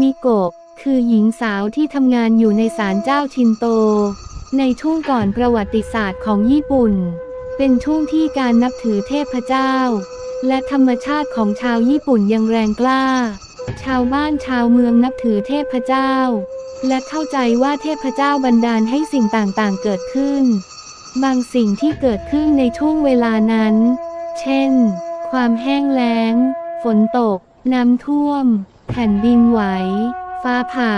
มิโกะ คือหญิงสาวที่ทำงานอยู่ในศาลเจ้าชินโต ในช่วงก่อนประวัติศาสตร์ของญี่ปุ่น เป็นช่วงที่การนับถือเทพเจ้า และธรรมชาติของชาวญี่ปุ่นยังแรงกล้า ชาวบ้านชาวเมืองนับถือเทพเจ้า และเข้าใจว่าเทพเจ้าบันดาลให้สิ่งต่างๆเกิดขึ้น บางสิ่งที่เกิดขึ้นในช่วงเวลานั้น เช่น ความแห้งแล้ง ฝนตก น้ำท่วม แผ่นดินไหว ฟ้าผ่า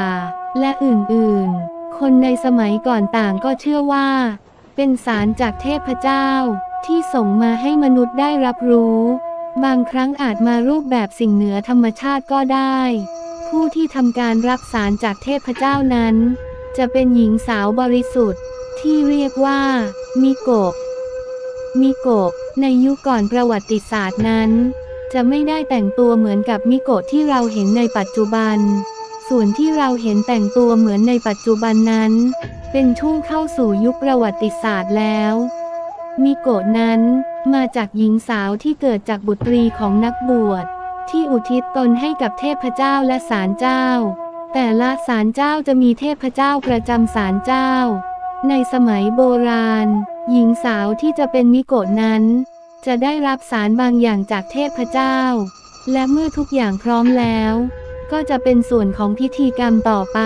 และอื่นๆ คนในสมัยก่อนต่างก็เชื่อว่า เป็นสารจากเทพเจ้าที่ส่งมาให้มนุษย์ได้รับรู้ บางครั้งอาจมารูปแบบสิ่งเหนือธรรมชาติก็ได้ ผู้ที่ทำการรับสารจากเทพเจ้านั้น จะเป็นหญิงสาวบริสุทธิ์ ที่เรียกว่า มิโกะมิโกะในยุคก่อนประวัติศาสตร์นั้น จะไม่ได้แต่งตัวเหมือนกับมิโกะที่เราเห็นในปัจจุบัน ส่วนที่เราเห็นแต่งตัวเหมือนในปัจจุบันนั้น เป็นช่วงเข้าสู่ยุคประวัติศาสตร์แล้ว มิโกะนั้นมาจากหญิงสาวที่เกิดจากบุตรีของนักบวช ที่อุทิศตนให้กับเทพเจ้าและศาลเจ้า แต่ละศาลเจ้าจะมีเทพเจ้าประจำศาลเจ้า ในสมัยโบราณ หญิงสาวที่จะเป็นมิโกะนั้น จะได้รับสารบางอย่างจากเทพเจ้า และเมื่อทุกอย่างพร้อมแล้ว ก็จะเป็นส่วนของพิธีกรรมต่อไป